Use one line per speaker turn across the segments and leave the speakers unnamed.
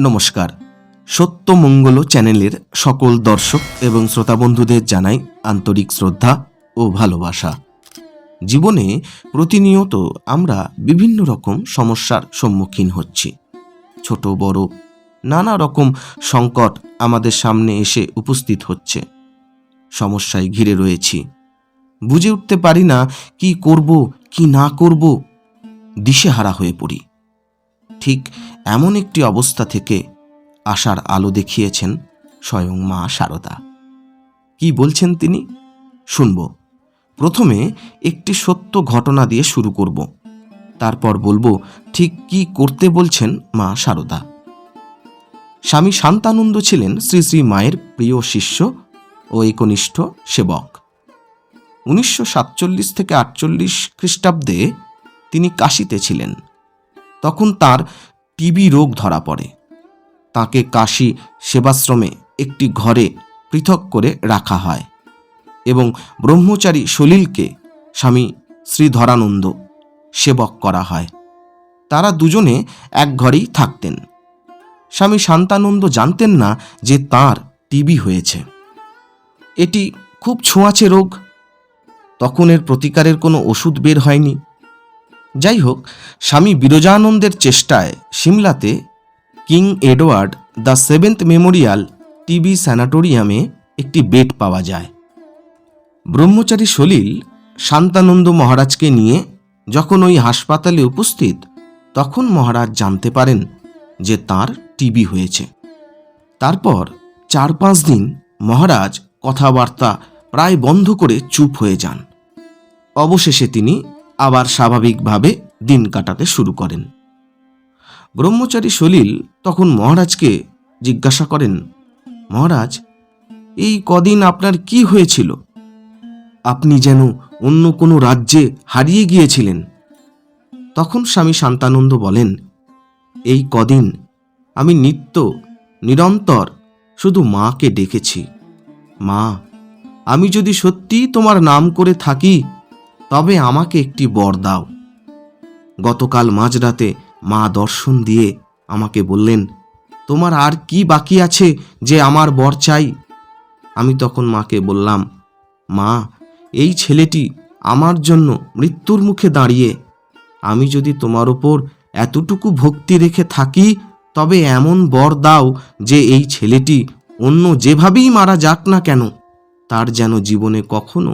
নমস্কার। সত্যমঙ্গল চ্যানেলের সকল দর্শক এবং শ্রোতা বন্ধুদের জানাই আন্তরিক শ্রদ্ধা ও ভালোবাসা। জীবনে প্রতিনিয়ত আমরা বিভিন্ন রকম সমস্যার সম্মুখীন হচ্ছি। ছোট, বড়, নানা রকম সংকট আমাদের সামনে এসে উপস্থিত হচ্ছে। সমস্যায় ঘিরে রয়েছি। বুঝে উঠতে পারি না কি করব, কি না করব, দিশেহারা হয়ে পড়ি। ঠিক এমন একটি অবস্থা থেকে আশার আলো দেখিয়েছেন স্বয়ং মা শারদা কি বলছেন তিনি? শুনব। প্রথমে একটি সত্য ঘটনা দিয়ে শুরু করব। তারপর বলব, ঠিক কি করতে বলছেন মা শারদা স্বামী শান্তানন্দ ছিলেন শ্রী শ্রী মায়ের প্রিয় শিষ্য ও একনিষ্ঠ সেবক। উনিশশো সাতচল্লিশ থেকে আটচল্লিশ খ্রিস্টাব্দে তিনি কাশিতে ছিলেন। তখন তার টিবি রোগ ধরা পড়ে। তাকে কাশি সেবাশ্রমে একটি ঘরে পৃথক করে রাখা হয় এবং ব্রহ্মচারী সলিলকে স্বামী শ্রীধরানন্দ সেবক করা হয়। তারা দুজনে এক ঘরেই থাকতেন। স্বামী শান্তানন্দ জানতেন না যে তার টিবি হয়েছে। এটি খুব ছোঁয়াচে রোগ। তখন এর প্রতিকারের কোনো ওষুধ বের হয়নি। যাই হোক স্বামী বিরজানন্দের চেষ্টায় সিমলাতে King Edward the seventh memorial TB স্যানাটোরিয়ামে একটি বেড পাওয়া যায়। ব্রহ্মচারী সলিল শান্তানন্দ মহারাজকে নিয়ে যখন ওই হাসপাতালে উপস্থিত, তখন মহারাজ জানতে পারেন যে তার টিবি হয়েছে। তারপর চার পাঁচ দিন মহারাজ কথাবার্তা প্রায় বন্ধ করে চুপ হয়ে যান। অবশেষে তিনি আবার স্বাভাবিকভাবে দিন কাটাতে শুরু করেন। ব্রহ্মচারী সলিল তখন মহারাজকে জিজ্ঞাসা করেন, মহারাজ, এই কদিন আপনার কি হয়েছিল? আপনি যেন অন্য কোনো রাজ্যে হারিয়ে গিয়েছিলেন। তখন স্বামী শান্তানন্দ বলেন, এই কদিন আমি নিত্য, নিরন্তর শুধু মাকে ডেকেছি। মা, আমি যদি সত্যিই তোমার নাম করে থাকি তবে আমাকে একটি বর দাও। গতকাল মাঝরাতে মা দর্শন দিয়ে আমাকে বললেন, তোমার আর কি বাকি আছে যে আমার বর চাই? আমি তখন মাকে বললাম, মা, এই ছেলেটি আমার জন্য মৃত্যুর মুখে দাঁড়িয়ে। আমি যদি তোমার ওপর এতটুকু ভক্তি রেখে থাকি, তবে এমন বর দাও যে এই ছেলেটি অন্য যেভাবেই মারা যাক না কেন, তার যেন জীবনে কখনো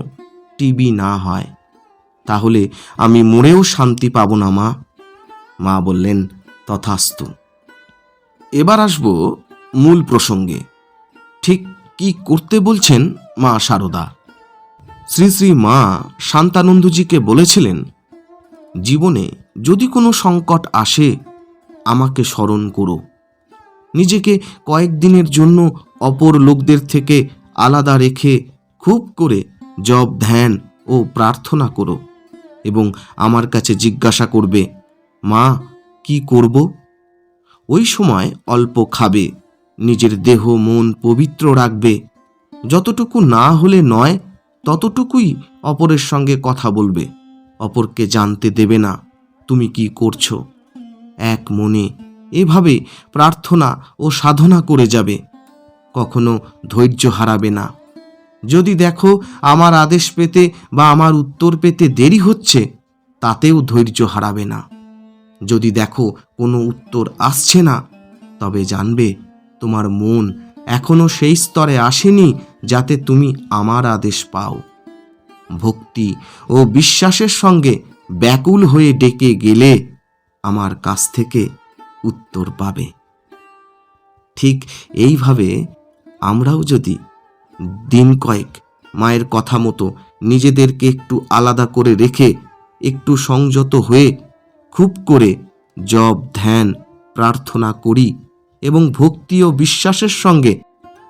টিবি না হয়। তাহলে আমি মরেও শান্তি পাব না, মা। মা বললেন, তথাস্তু। এবার আসব মূল প্রসঙ্গে। ঠিক কি করতে বলছেন মা শারদা শ্রী শ্রী মা শান্তানন্দজিকে বলেছিলেন, জীবনে যদি কোনো সংকট আসে, আমাকে স্মরণ করো। নিজেকে কয়েকদিনের জন্য অপর লোকদের থেকে আলাদা রেখে খুব করে জব ধ্যান ও প্রার্থনা করো। এবং আমার কাছে জিজ্ঞাসা করবে, মা, কি করব? ওই সময় অল্প খাবে, নিজের দেহ মন পবিত্র রাখবে, যতটুকু না হলে নয়, ততটুকুই অপরের সঙ্গে কথা বলবে, অপরকে জানতে দেবে না, তুমি কি করছ? এক মনে এভাবে প্রার্থনা ও সাধনা করে যাবে, কখনো ধৈর্য হারাবে না। যদি দেখো আমার আদেশ পেতে বা আমার উত্তর পেতে দেরি হচ্ছে, তাতেও ধৈর্য হারাবে না। যদি দেখো কোনো উত্তর আসছে না, তবে জানবে তোমার মন এখনও সেই স্তরে আসেনি যাতে তুমি আমার আদেশ পাও। ভক্তি ও বিশ্বাসের সঙ্গে ব্যাকুল হয়ে ডেকে গেলে আমার কাছ থেকে উত্তর পাবে। ঠিক এইভাবে আমরাও যদি দিন কয়েক মায়ের কথা মতো নিজেদেরকে একটু আলাদা করে রেখে একটু সংযত হয়ে খুব করে জব ধ্যান, প্রার্থনা করি এবং ভক্তি ও বিশ্বাসের সঙ্গে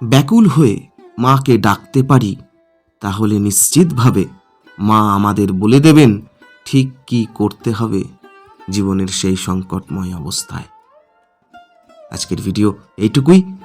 ব্যাকুল হয়ে মাকে ডাকতে পারি, তাহলে নিশ্চিতভাবে মা আমাদের বলে দেবেন ঠিক কি করতে হবে জীবনের সেই সংকটময় অবস্থায়। আজকের ভিডিও এইটুকুই।